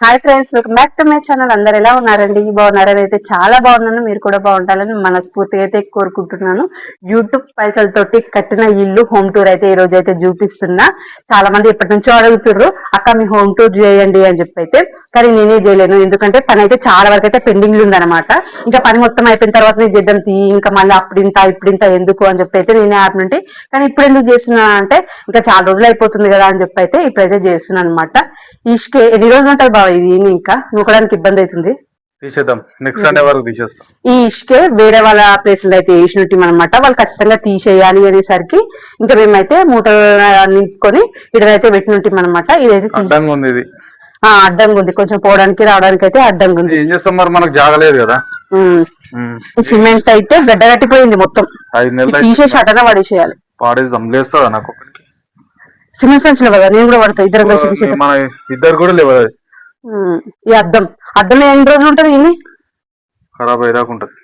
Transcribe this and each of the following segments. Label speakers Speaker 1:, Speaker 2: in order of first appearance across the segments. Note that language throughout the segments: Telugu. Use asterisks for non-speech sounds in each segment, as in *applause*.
Speaker 1: Hi friends welcome back to my channel. అందరు ఎలా ఉన్నారండి? బాగున్నారని అయితే చాలా బాగున్నాను. మీరు కూడా బాగుంటారని మనస్ఫూర్తిగా అయితే కోరుకుంటున్నాను. యూట్యూబ్ పైసలతోటి కట్టిన ఇల్లు హోమ్ టూర్ అయితే ఈ రోజు అయితే చూపిస్తున్నా. చాలా మంది ఎప్పటి నుంచో అడుగుతుర్రు అక్క మీ హోమ్ టూర్ చేయండి అని చెప్పి అయితే కానీ నేనే చేయలేను. ఎందుకంటే పని అయితే చాలా వరకు అయితే పెండింగ్ ఉందన్నమాట. ఇంకా పని మొత్తం అయిపోయిన తర్వాత నేను చేద్దాం తీ ఇంకా మళ్ళీ అప్పుడింత ఇప్పుడింత ఎందుకు అని చెప్పి అయితే నేనే యాప్ నుండి కానీ ఇప్పుడు ఎందుకు చేస్తున్నా అంటే ఇంకా చాలా రోజులు అయిపోతుంది కదా అని చెప్పి అయితే ఇప్పుడైతే చేస్తున్నాను అనమాట ఇష్కే ఎన్ని రోజులు ఉంటుంది ఇది ఇంకా? నూకడానికి ఇబ్బంది అవుతుంది.
Speaker 2: తీసేద్దాం. నెక్స్ట్ సండే వరకు తీసేస్తాం.
Speaker 1: ఈ ఇష్కే వేరే వాళ్ళ ప్లేసులు అయితే వేసినట్టు అనమాట వాళ్ళు ఖచ్చితంగా తీసేయాలి అనేసరికి ఇంకా మేమైతే మూట నింపుకొని ఇక్కడైతే పెట్టినట్టు అనమాట ఇదైతే
Speaker 2: అడ్డంగా ఉంది ఇది.
Speaker 1: ఆ, అడ్డంగా ఉంది. కొంచెం పోవడానికి రావడానికి అయితే అడ్డంగా ఉంది.
Speaker 2: ఏం చేస్తాం మరి? మనకు జాగలేదు కదా.
Speaker 1: సిమెంట్ అయితే గడ్డ కట్టిపోయింది మొత్తం. తీసేసి అటన పడేసేయాలి.
Speaker 2: లేస్తుందా నాకు?
Speaker 1: సిమెంట్ సంచులు కదా? నేను కూడా పడతా. ఇద్దరం కలిసి
Speaker 2: ఇద్దరు కూడా లేవు.
Speaker 1: ఈ అద్దం. అద్దం ఎన్ని రోజులు ఉంటుంది ఇన్ని
Speaker 2: ఖరాబ్ అయ్యేదాకా ఉంటుంది.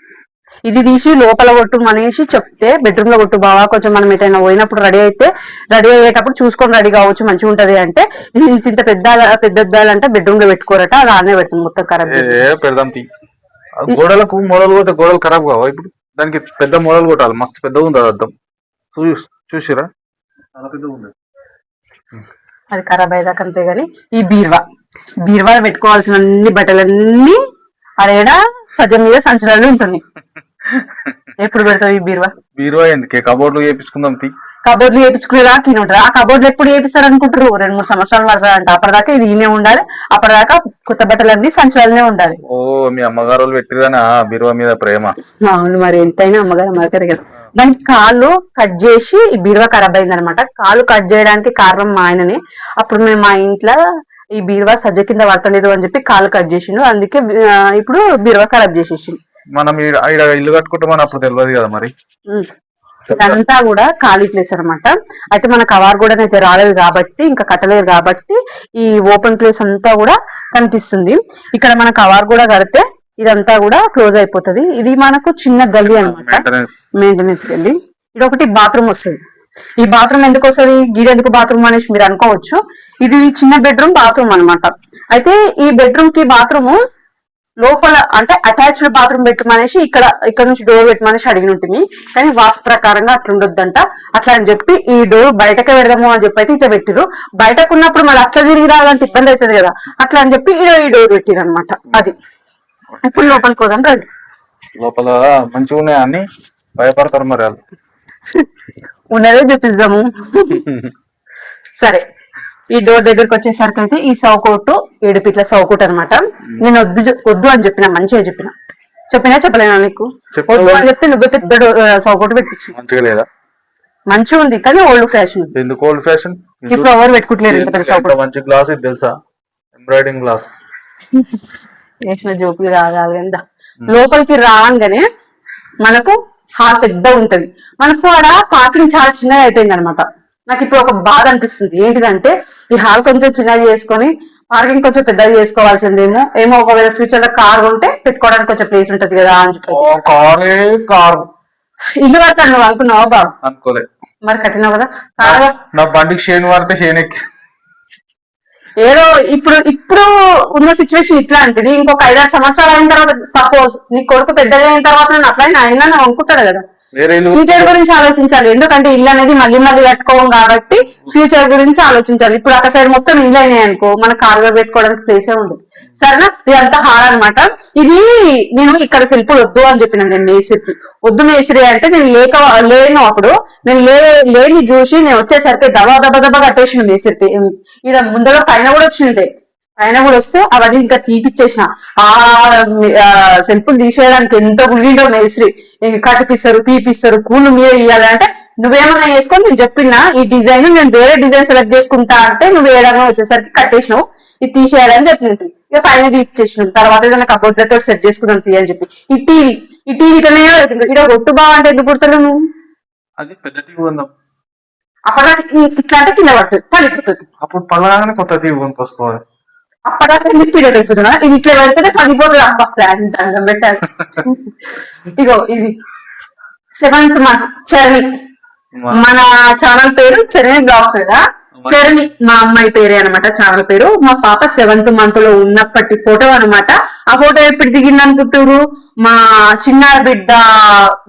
Speaker 1: ఇది తీసి లోపల కొట్టు అనేసి చెప్తే బెడ్రూమ్లో కొట్టు బావా కొంచెం మనం ఎటైనా పోయినప్పుడు రెడీ అయితే రెడీ అయ్యేటప్పుడు చూసుకొని రెడీ కావచ్చు మంచిగా ఉంటది అంటే ఇది ఇంత ఇంత పెద్ద పెద్ద అద్దాలంటే బెడ్రూమ్లో పెట్టుకోరట అది ఆనే పెడుతుంది మొత్తం ఖరాబ్ చేసి
Speaker 2: ఏ పెడదాం తీ. ఆ గోడలకు మూలలు కొట్టే గోడలు ఖరాబ్ కావా? ఇప్పుడు దానికి పెద్ద మూలలు కొట్టాలి మస్తు పెద్దగా ఉంది చూ చూసిరా? చాలా పెద్దగా ఉంది.
Speaker 1: అది ఖరాబ్ అయ్యేదాకా అంతే గాని ఈ బీర్వా. బీర్వా పెట్టుకోవాల్సిన అన్ని బట్టలన్నీ అడేడ సజ్జ మీద సంచరాలు ఉంటుంది. *laughs* ఎప్పుడు పెడతావు ఈ బీర్వా?
Speaker 2: బీరువా ఎందుకే? కబోర్డ్లు చేపించుకుందాం తీ.
Speaker 1: కబోర్డ్లు వేపించుకునే దాకా ఈయన ఉంటారు ఆ కబోర్డ్లు ఎప్పుడు వేపిస్తారు అనుకుంటారు రెండు మూడు సంవత్సరాలు పడతారంట అప్పటిదాకా ఇది ఈయనే ఉండాలి. అప్పటిదాకా కొత్త బట్టలన్నీ సంచరాలనే ఉండాలి.
Speaker 2: ఓ మీ అమ్మగారు ఆ బీరువా మీద ప్రేమ.
Speaker 1: అవును మరి ఎంతైనా అమ్మగారు మరకరు కదా. దానికి కాళ్ళు కట్ చేసి ఈ బీరువా ఖరాబ్ అయింది అనమాట కాళ్ళు కట్ చేయడానికి కారణం మా ఆయననే. అప్పుడు మేము మా ఇంట్లో ఈ బీరువా సజ్జ కింద పడతలేదు అని చెప్పి కాళ్ళు కట్ చేసిండు. అందుకే ఇప్పుడు బీరువా ఖరాబ్ చేసేసిండు.
Speaker 2: మనం ఇల్లు కట్టుకుంటే మనం అప్పుడు తెలియదు కదా మరి.
Speaker 1: ఇదంతా కూడా ఖాళీ ప్లేస్ అన్నమాట. అయితే మన కవర్ కూడా అయితే రాలేదు కాబట్టి ఇంకా కట్టలేదు కాబట్టి ఈ ఓపెన్ ప్లేస్ అంతా కూడా కనిపిస్తుంది. ఇక్కడ మన కవర్ కూడా కడితే ఇదంతా కూడా క్లోజ్ అయిపోతది. ఇది మనకు చిన్న గల్లీ అన్నమాట.
Speaker 2: మెయింటెనెన్స్
Speaker 1: గల్లీ. ఇది ఒకటి బాత్రూమ్ వస్తుంది. ఈ బాత్రూమ్ ఎందుకు వస్తుంది? గీడ ఎందుకు బాత్రూమ్ అనేసి మీరు అనుకోవచ్చు. ఇది చిన్న బెడ్రూమ్ బాత్రూమ్ అన్నమాట. అయితే ఈ బెడ్రూమ్కి బాత్రూమ్ లోపల అంటే అటాచ్డ్ బాత్రూమ్ పెట్టమనేసి ఇక్కడ ఇక్కడ నుంచి డోర్ పెట్టమనేసి అడిగిన ఉంటుంది కానీ వాస్తు ప్రకారంగా అట్లా ఉండొద్దంట అట్లా అని చెప్పి ఈ డోర్ బయటకే పెడదాము అని చెప్పి అయితే ఇట్లా పెట్టిరు బయటకు ఉన్నప్పుడు మళ్ళీ అట్లా తిరిగి రావాలంటే ఇబ్బంది అవుతుంది కదా. అట్లా అని చెప్పి ఈడ ఈ డోర్ పెట్టిరు అనమాట అది. ఇప్పుడు లోపలికి పోదాం రండి.
Speaker 2: లోపల మంచిగా ఉన్నాయా అని భయపడతారు మరి వాళ్ళు. *laughs*
Speaker 1: ఉన్నదే చూపిస్తాము *laughs* సరే. ఈ డోర్ దగ్గరకు వచ్చేసరికి అయితే ఈ సౌకోటు ఏడుపిట్ల సౌకోట్ అన్నమాట. నేను వద్దు వద్దు అని చెప్పిన మంచిగా చెప్పిన. చెప్పినా చెప్పలేనా నీకు. వద్దు అని చెప్తే నువ్వే పెద్ద సౌకోటు పెట్టించు.
Speaker 2: మంచిగా
Speaker 1: ఉంది కానీ ఓల్డ్ ఫ్యాషన్
Speaker 2: ఎందుకు ఓల్డ్ ఫ్యాషన్
Speaker 1: ఇప్పుడు ఎవరు పెట్టుకుంటలేరు ఇంత పెద్ద సౌకోట్.
Speaker 2: మంచి గ్లాస్ ఇది తెలుసా? ఎంబ్రాయిడింగ్ గ్లాస్
Speaker 1: జోకులు కాదు ఎంత లోపలికి రాగానే మనకు హాల్ పెద్ద ఉంటది. మనకు ఆడ పార్కింగ్ చాలా చిన్నగా అయిపోయింది అనమాట నాకు ఇప్పుడు ఒక బాధ అనిపిస్తుంది ఏంటిదంటే ఈ హాల్ కొంచెం చిన్నగా చేసుకొని పార్కింగ్ కొంచెం పెద్దగా చేసుకోవాల్సిందేమో. ఏమో ఒకవేళ ఫ్యూచర్లో కార్ ఉంటే పెట్టుకోవడానికి కొంచెం ప్లేస్ ఉంటది కదా అని చెప్పి.
Speaker 2: కారే
Speaker 1: ఇల్లు కడతాను నువ్వు అనుకున్నావా బాబు?
Speaker 2: అనుకోలే.
Speaker 1: మరి కట్టినావు కదా? కారు
Speaker 2: నా బండికి షేన్ వాడితే షేన్ ఎక్కి.
Speaker 1: ఏదో ఇప్పుడు ఇప్పుడు ఉన్న సిచ్యువేషన్ ఇట్లాంటిది. ఇంకొక ఐదారు సంవత్సరాలు అయిన తర్వాత సపోజ్ నీ కొడుకు పెద్దగా అయిన తర్వాత అట్లా అయినా అనుకుంటాడు కదా. ఫ్యూచర్ గురించి ఆలోచించాలి. ఎందుకంటే ఇల్లు అనేది మళ్ళీ మళ్ళీ కట్టుకోం కాబట్టి ఫ్యూచర్ గురించి ఆలోచించాలి. ఇప్పుడు అక్కడ సైడ్ మొత్తం ఇల్లు అయినాయి అనుకో మన కారుగా పెట్టుకోవడానికి ప్లేసే ఉంది సరేనా? ఇదంతా హాల్ అన్నమాట. ఇది నేను ఇక్కడ సెల్ఫ్ వద్దు అని చెప్పిన నేను మేసిరికి వద్దు మేసిరి అంటే నేను లేక లేను అప్పుడు. నేను లే లేని చూసి నేను వచ్చేసరికి దబా దబా దబా కట్టేసిన మేసిరికి ఇక్కడ ముందర పైన కూడా వచ్చిండే. పైన కూడా వస్తే అవన్నీ ఇంకా తీపిచ్చేసిన. ఆ సెల్ఫ్లు తీసేయడానికి ఎంత గుండిండో మేస్త్రి. ఇంక కట్టిపిస్తారు తీపిస్తారు కూలు మీరే ఇవ్వాలి అంటే నువ్వేమన్నా చేసుకొని నేను చెప్పినా ఈ డిజైన్ నేను వేరే డిజైన్ సెలెక్ట్ చేసుకుంటా అంటే నువ్వు ఏడంగా వచ్చేసరికి కట్టేసినావు ఇది తీసేయాలని చెప్పినట్టు. ఇక పైన తీపిచ్చేసినాం. తర్వాత ఏదైనా కబోర్డ్లతో సెట్ చేసుకుందాం తీయని చెప్పి. ఈ టీవీ ఈ టీవీ ఇట్లనే అవుతుంది ఇక్కడ ఒట్టు బావ అంటే ఎందుకు కుడతావు నువ్వు?
Speaker 2: అది పెద్ద టీవీ ఉందాం
Speaker 1: అప్పటిదాకా ఈ- ఇట్లా అంటే కింద పడుతుంది పడిపోతుంది.
Speaker 2: అప్పుడు పగలగానే కొత్త టీవీ కొనుక్కోవాలి
Speaker 1: అప్పటిదాకా పీరియడ్ అవుతుందా ఇది ఇట్లా పెడితేనే పడిపోతుంది అబ్బా. ప్లాన్ దండం పెట్టాలి. ఇగో ఇది సెవెంత్ మంత్ చరణి. మన ఛానల్ పేరు చరణి బ్లాగ్స్ కదా? చరణి మా అమ్మాయి పేరే అనమాట ఛానల్ పేరు. మా పాప సెవెంత్ మంత్లో ఉన్నప్పటి ఫోటో అన్నమాట. ఆ ఫోటో ఎప్పుడు దిగింది అనుకుంటారు మా చిన్న బిడ్డ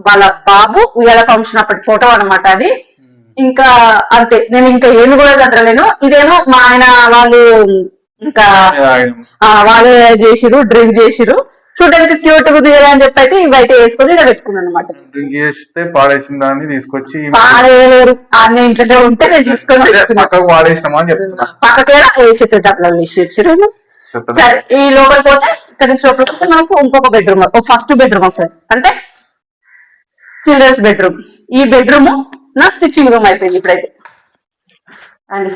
Speaker 1: వాళ్ళ బాబు ఉయ్యాల ఫంక్షన్ అప్పటి ఫోటో అన్నమాట అది. ఇంకా అంతే. నేను ఇంకా ఏమి కూడా చదవలేను. ఇదేమో మా ఆయన వాళ్ళు ఇంకా వాళ్ళే చేసిరు డ్రింక్ చేసిరు చూడడానికి క్యూట్గా అని చెప్పి అయితే ఇవి అయితే వేసుకొని ఇలా పెట్టుకున్నాను అనమాట
Speaker 2: డ్రింక్ చేస్తే పాడేసిన దాన్ని తీసుకొచ్చి
Speaker 1: పాడేయలేరు. అన్న ఇంట్లో ఉంటే నేను తీసుకొని
Speaker 2: పక్కకు పాడేసినామా అని చెప్తున్నా.
Speaker 1: పక్కకే చిత్ర డబ్బులు ఇచ్చారు. సరే ఈ లోపల పోతే ఇక్కడ నుంచి లోపల పోతే మనకు ఇంకొక బెడ్రూమ్ ఫస్ట్ బెడ్రూమ్ వస్తుంది. అంటే చిల్డ్రన్స్ బెడ్రూమ్ ఈ బెడ్రూమ్ నా స్టిచ్చింగ్ రూమ్ అయిపోయింది ఇప్పుడైతే. అండి.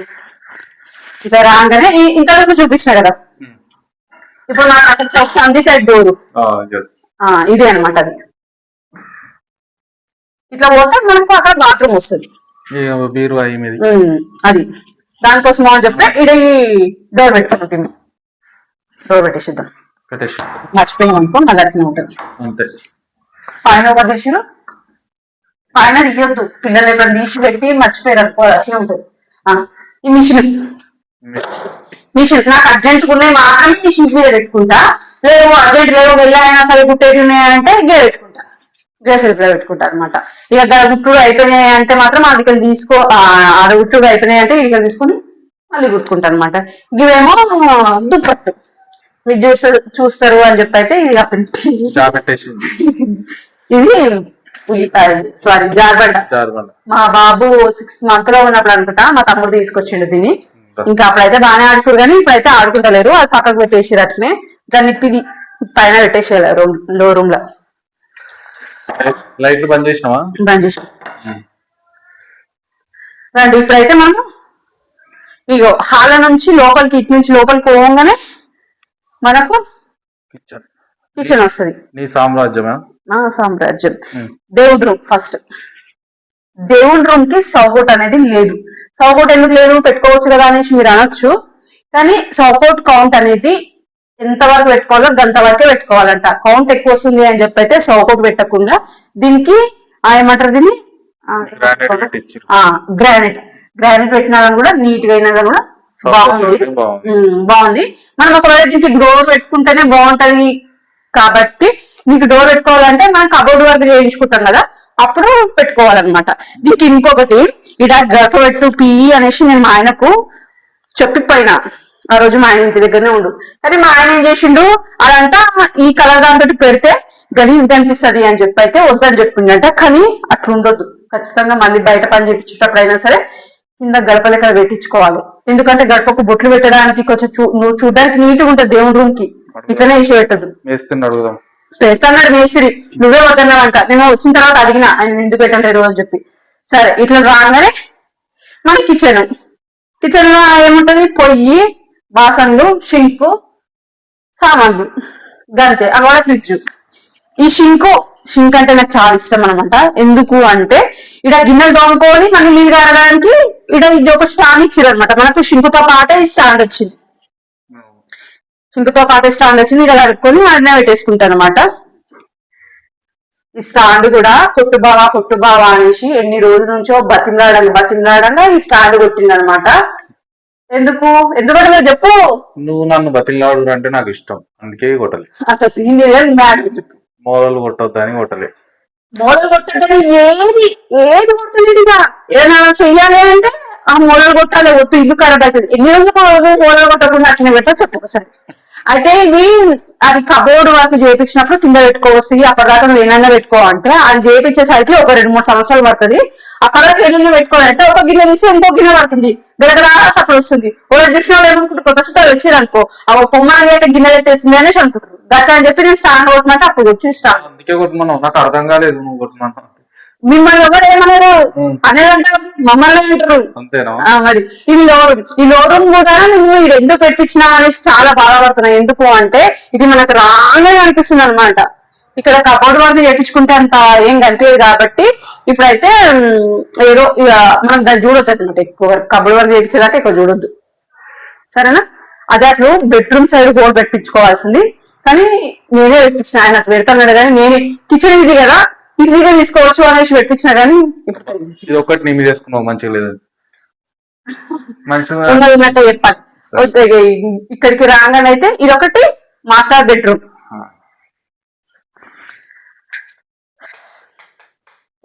Speaker 1: ఇట్లా రాగానే ఇంతవరకు చూపించిన కదా. ఇప్పుడు నాకు అక్కడ సంది సైడ్ డోరు ఇదే అనమాట అది. ఇట్లా పోతే మనకు అక్కడ బాత్రూమ్ వస్తుంది. అది. దానికోసం అని చెప్తే ఇది డోర్ పెట్టుకుంటుంది డోర్ పెట్టేసిద్దాం. మర్చిపోయాం అనుకో మళ్ళీ అట్లనే ఉంటుంది. పైన ఒక తీసిరు పైన తీయొద్దు. పిల్లలు ఎప్పుడు తీసి పెట్టి మర్చిపోయారు అనుకో అట్లనే ఉంటుంది. ఆ, ఈ మిషన్. మిషన్ నాకు అర్జెంట్ ఉన్నాయి మాత్రమే మిషన్ మీద పెట్టుకుంటా. లేవు అర్జెంట్ లేవు వెళ్ళైనా సరే కుట్టేటి ఉన్నాయంటే గే పెట్టుకుంటా. గ్యాస్లో పెట్టుకుంటా అనమాట ఇక గడ గుట్టుడు అయిపోయినాయి అంటే మాత్రం అది ఇక్కడ తీసుకో ఆడ గుట్టుడు అయిపోయినాయి అంటే ఇక్కడ తీసుకొని మళ్ళీ కుట్టుకుంటా అనమాట ఇవేమో దుప్పట్టు మీరు చూస్తారు చూస్తారు అని చెప్పి అయితే ఇది ఇది ఉల్లిపాయ సారీ జారబండ. మా బాబు సిక్స్ మంత్లో ఉన్నప్పుడు అనుకుంటా మా తమ్ముడు తీసుకొచ్చిండు దీన్ని. ఇంకా అప్పుడైతే బాగానే ఆడుకోరు కానీ ఇప్పుడైతే ఆడుకుంటలేరు. అది పక్కకు పెట్టేసి అట్లనే. దాన్ని తిరిగి పైన పెట్టేసేయాలి రూమ్లో రూమ్లో.
Speaker 2: లైట్లు బంద్ చేసినావా?
Speaker 1: బంద్ చేసి రండి ఇప్పుడైతే మనం ఇగో హాల నుంచి లోపలికి ఇటు నుంచి లోపలికి పోగానే మనకు
Speaker 2: కిచెన్
Speaker 1: కిచెన్ వస్తుంది.
Speaker 2: నీ సామ్రాజ్యమా?
Speaker 1: నా సామ్రాజ్యం. దేవుడి రూమ్ ఫస్ట్. దేవుడి రూమ్కి సౌకోట్ అనేది లేదు. సౌకోట్ ఎందుకు లేదు? పెట్టుకోవచ్చు కదా అనేసి మీరు అనొచ్చు. కానీ సౌకోట్ కౌంట్ అనేది ఎంత వరకు పెట్టుకోవాలో గంత వరకే పెట్టుకోవాలంట. కౌంట్ ఎక్కువ వస్తుంది అని చెప్పి అయితే సౌకోట్ పెట్టకుండా దీనికి ఆ ఏమంటారు దీన్ని?
Speaker 2: గ్రానైట్
Speaker 1: గ్రానైట్ గ్రానైట్ పెట్టినా కూడా నీట్గా అయినా కూడా బాగుంది.
Speaker 2: బాగుంది.
Speaker 1: మనం ఒకవేళ దీనికి డోర్ పెట్టుకుంటేనే బాగుంటది. కాబట్టి నీకు డోర్ పెట్టుకోవాలంటే మనం కబోర్డ్ వర్క్ చేయించుకుంటాం కదా. అప్పుడు పెట్టుకోవాలన్నమాట. దీనికి ఇంకొకటి ఇడ గడప పిఈ అనేసి నేను మా ఆయనకు చెప్పిపోయినా ఆ రోజు మా ఆయన ఇంటి దగ్గరనే ఉండు. కానీ మా ఆయన ఏం చేసిండు? అదంతా ఈ కలర్ దాంతో పెడితే గలీజ్ కనిపిస్తది అని చెప్పి అయితే వద్దని చెప్పిండంట. కానీ అట్లా ఉండొద్దు. ఖచ్చితంగా మళ్ళీ బయట పని చేపించేటప్పుడు అయినా సరే కింద గడప లెక్క పెట్టించుకోవాలి. ఎందుకంటే గడపకు బొట్లు పెట్టడానికి కొంచెం చూ- నువ్వు చూడడానికి నీట్ ఉంటుంది దేవుడి రూమ్కి ఇట్లనే ఇష్యూ పెట్టదు
Speaker 2: అడుగుదాం.
Speaker 1: పెడతాన్నాడు మేసిరి నువ్వే వద్దన్నావంట నేను వచ్చిన తర్వాత అడిగిన ఆయన ఎందుకు పెట్టలేరు అని చెప్పి. సరే ఇట్లా రాగానే మన కిచెన్. కిచెన్లో ఏముంటది? పొయ్యి బాసన్లు షింకు సామాన్లు. గంతే. అక్కడ ఫ్రిడ్జ్. ఈ షింకు షింక్ అంటే నాకు చాలా ఇష్టం అనమాట ఎందుకు అంటే ఇడ గిన్నెలు తోముకొని మళ్ళీ నీళ్ళు కారడానికి ఇడ ఇది ఒక స్టాండ్ ఇచ్చారు అనమాట మనకు షింకుతో పాటే ఈ స్టాండ్ వచ్చింది. సింకుతో పాటు స్టాండ్ వచ్చింది ఇలా కడుక్కొని అడినా పెట్టేసుకుంటాను అనమాట ఈ స్టాండ్ కూడా కొట్టు బావా కొట్టు బావా అనేసి ఎన్ని రోజుల నుంచో బతిమలాడంగా బతిమలాడంగా ఈ స్టాండ్ కొట్టింది అనమాట ఎందుకు ఎందుకంటే చెప్పు.
Speaker 2: నువ్వు నన్ను బతిలాడు అంటే నాకు ఇష్టం. అందుకే కొట్టలే.
Speaker 1: అసలు సీనియర్ మ్యాటర్ చెప్పు.
Speaker 2: మూలలు కొట్టొద్దు అని కొట్టలే.
Speaker 1: మూలలు కొట్టద్దని ఏది? ఏది కొట్టలేదుగా ఏదైనా చెయ్యాలి అంటే ఆ మూలలు కొట్టాలి వద్దు ఇల్లు ఖరాబ్ అవుతుంది. ఎన్ని రోజులు మూలలు కొట్టకుండా అట్లనే పెడతా చెప్పు ఒకసారి. అయితే ఇవి అది కబోర్డ్ వరకు చేయించినప్పుడు కింద పెట్టుకోవచ్చు. అప్పటిదాకా నువ్వు ఏమైనా పెట్టుకో అంటే అది చేయించేసరికి ఒక రెండు మూడు సంవత్సరాలు పడుతుంది. అక్కడ ఏమైనా పెట్టుకోవాలంటే ఒక గిన్నె తీసి ఇంకో గిన్నె పడుతుంది. గడగడా సఫర్ వస్తుంది. ఒకటి చూసిన ఏమనుకుంటారు కొత్త చుట్టాలు వచ్చారు అనుకో. ఆ పొమ్మాలి అయితే గిన్నె ఎత్తేస్తుంది అనేసి అనుకుంటారు గట్ట అని చెప్పి నేను స్టాండ్ కొట్టినట్టు అప్పుడు వచ్చి స్టాండ్.
Speaker 2: అందుకే నాకు అర్థం కాలేదు నువ్వు
Speaker 1: మిమ్మల్ని ఎవరు ఏమన్నారు. అనేదంటే మమ్మల్ని అంటారు. మరి ఈ లోరం ఈ లోరం కూడా నువ్వు ఇది ఎందుకు పెట్టించినా అనేసి చాలా బాధపడుతున్నా ఎందుకు అంటే ఇది మనకు రానే అనిపిస్తుంది అనమాట ఇక్కడ కబోర్డ్ వర్క్ చేపించుకుంటే అంత ఏం కనిపించదు కాబట్టి ఇప్పుడైతే ఏదో ఇక మనం దాన్ని చూడొద్దు అనమాట ఎక్కువ కబోర్డ్ వర్క్ చేయించేదాకా ఎక్కువ చూడొద్దు. సరేనా? అదే అసలు బెడ్రూమ్ సైడ్ హోల్ పెట్టించుకోవాల్సింది. కానీ నేనే పెట్టించిన. ఆయన పెడతాడు కానీ నేనే. కిచెన్ ఇది కదా. ఈజీగా తీసుకోవచ్చు అనేసి పెట్టించిన కానీ.
Speaker 2: ఇది ఒక్కటి నీ మీద వేసుకున్నావు మంచిగా లేదు. మంచిగా
Speaker 1: ఉన్నది ఉన్నట్టే చెప్పాలి. ఇక్కడికి రాగానే అయితే ఇది ఒకటి మాస్టర్ బెడ్రూమ్.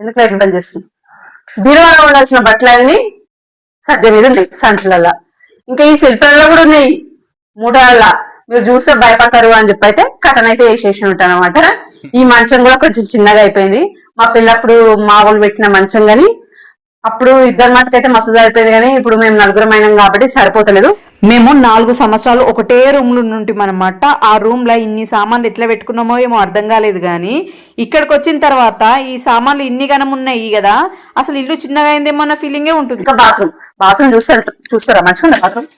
Speaker 1: ఎందుకు లైట్ బంద్ చేస్తుంది బీరువాలో ఉండాల్సిన బట్టలన్నీ సజ్జ మీద ఉన్నాయి సంచులలో ఇంకా ఈ శిల్పాలలో కూడా ఉన్నాయి మూటాల మీరు చూస్తే భయపడతారు అని చెప్పి అయితే కటన్ అయితే వేసేసి ఉంటాను అనమాట. ఈ మంచం కూడా కొంచెం చిన్నగా అయిపోయింది. మా పిల్లప్పుడు మా వాళ్ళు పెట్టిన మంచం గాని అప్పుడు ఇద్దరు మటుకైతే మస్తు సరిపోయింది కానీ ఇప్పుడు మేము నలుగురం అయినాం కాబట్టి సరిపోతలేదు.
Speaker 3: మేము నాలుగు సంవత్సరాలు ఒకటే రూమ్లో నుండి అనమాట ఆ రూమ్లో ఇన్ని సామాన్లు ఎట్లా పెట్టుకున్నామో ఏమో అర్థం కాలేదు కానీ ఇక్కడికి వచ్చిన తర్వాత ఈ సామాన్లు ఇన్ని గనం ఉన్నాయి కదా అసలు ఇల్లు చిన్నగా అయిందేమో అన్న ఫీలింగే ఉంటుంది.
Speaker 1: బాత్రూమ్ బాత్రూమ్ చూస్తారా చూస్తారా? మంచిగా బాత్రూమ్?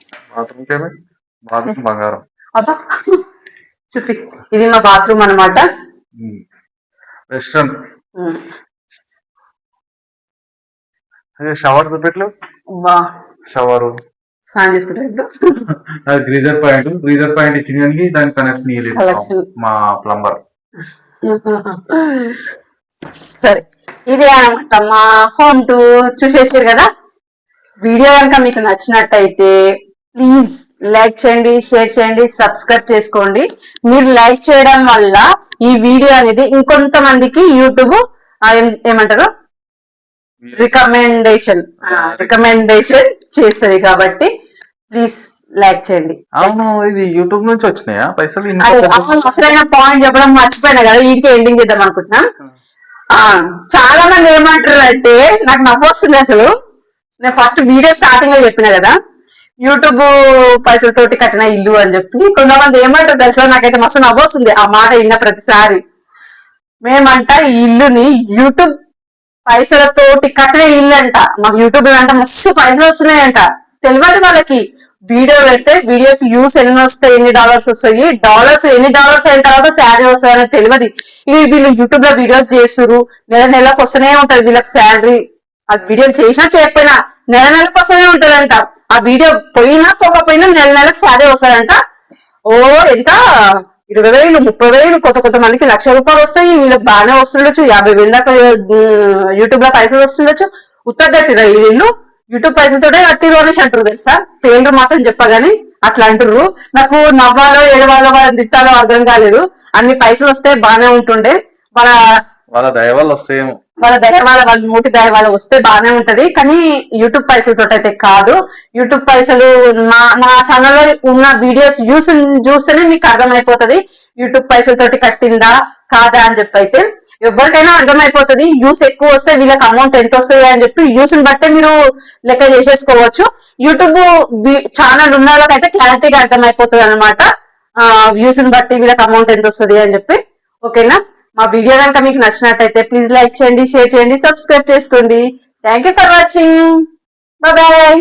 Speaker 2: బాత్రూమ్ బంగారం.
Speaker 1: చూపి. ఇది మా బాత్రూమ్ అన్నమాట.
Speaker 2: వెస్ట్రన్. షవర్ చూపెట్లు
Speaker 1: వా
Speaker 2: షవరు.
Speaker 1: స్నానం చేసుకుంటారు *laughs*
Speaker 2: గ్రీజర్ పాయింట్. గ్రీజర్ పాయింట్ ఇచ్చిన దానికి దానికి కనెక్షన్ ఇవ్వలేదు. మా ప్లంబర్.
Speaker 1: సరే. ఇదే అనమాట మా హోమ్ టూర్ చూసేసారు కదా? వీడియో కనుక మీకు నచ్చినట్టయితే ప్లీజ్ లైక్ చేయండి షేర్ చేయండి సబ్స్క్రైబ్ చేసుకోండి. మీరు లైక్ చేయడం వల్ల ఈ వీడియో అనేది ఇంకొంతమందికి యూట్యూబ్ ఏమంటారు? రికమెండేషన్ రికమెండేషన్ చేస్తుంది కాబట్టి ప్లీజ్ లైక్ చేయండి.
Speaker 2: అవును ఇది యూట్యూబ్ నుంచి వచ్చినాయా? పైసలు
Speaker 1: అసలైన పాయింట్ చెప్పడం మర్చిపోయినా కదా వీటికి ఎండింగ్ చేద్దాం అనుకుంటున్నా. చాలా మంది ఏమంటారు అంటే నాకు నవ్వు వస్తుంది అసలు. నేను ఫస్ట్ వీడియో స్టార్టింగ్లో చెప్పిన కదా యూట్యూబ్ పైసలతోటి కట్టిన ఇల్లు అని చెప్పి కొంతమంది ఏమంటారు తెలుసా? నాకైతే మస్తు నవ్వొస్తుంది ఆ మాట విన్న ప్రతిసారి. మేమంట ఈ ఇల్లుని యూట్యూబ్ పైసలతోటి కట్టిన ఇల్లు అంట మాకు యూట్యూబ్ అంట మస్తు పైసలు వస్తున్నాయంట. తెలియదు వాళ్ళకి. వీడియో పెడితే వీడియోకి వ్యూస్ ఎన్ని వస్తాయి ఎన్ని డాలర్స్ వస్తాయి డాలర్స్ ఎన్ని డాలర్స్ అయిన తర్వాత శాలరీ వస్తాయి తెలియదు. ఇవి వీళ్ళు యూట్యూబ్లో వీడియోస్ చేస్తున్నారు నెల నెలకు వస్తూనే ఉంటది వీళ్ళకి శాలరీ ఆ వీడియోలు చేసినా చేయకపోయినా నెల నెలకు వస్తూనే ఉంటదంట. ఆ వీడియో పోయినా పోకపోయినా నెల నెలకు సారే వస్తారంట ఓ ఎంత ఇరవై వేలు ముప్పై వేలు కొత్త కొత్త మందికి లక్ష రూపాయలు వస్తాయి. వీళ్ళకి బాగానే వస్తుండొచ్చు. యాభై వేల దాకా యూట్యూబ్లో పైసలు వస్తుండొచ్చు. ఉత్తర కట్టిరా వీళ్ళు. యూట్యూబ్ పైసలతోటే కట్టిరు అనేసి అంటారు తెలుసా? పేర్లు మాత్రం చెప్పగాని అట్లా అంటుర్రు. నాకు నవ్వాలో ఏడవాలో వాళ్ళని తిట్టాలో అర్థం కాలేదు. అన్ని పైసలు వస్తే బాగానే ఉంటుండే. వాళ్ళ
Speaker 2: వాళ్ళ దయ వస్తాయేమో.
Speaker 1: వాళ్ళ దయ వాళ్ళ వాళ్ళ నోటి దయ వాళ్ళ వస్తే బాగానే ఉంటది. కానీ యూట్యూబ్ పైసలతో అయితే కాదు. యూట్యూబ్ పైసలు నా నా ఛానల్లో ఉన్న వీడియోస్ చూసి చూస్తేనే మీకు అర్థమైపోతుంది. యూట్యూబ్ పైసలతోటి కట్టిందా కాదా అని చెప్పి అయితే ఎవరికైనా అర్థమైపోతుంది. యూస్ ఎక్కువ వస్తే వీళ్ళకి అమౌంట్ ఎంత వస్తుంది అని చెప్పి యూస్ని బట్టే మీరు లెక్క చేసేసుకోవచ్చు. యూట్యూబ్ ఛానల్ ఉన్న వాళ్ళకైతే క్లారిటీగా అర్థమైపోతుంది అనమాట వ్యూస్ని బట్టి వీళ్ళకి అమౌంట్ ఎంత వస్తుంది అని చెప్పి. ఓకేనా? మా వీడియో కనుక మీకు నచ్చినట్టయితే ప్లీజ్ లైక్ చేయండి షేర్ చేయండి సబ్స్క్రైబ్ చేసుకోండి. Thank you for watching bye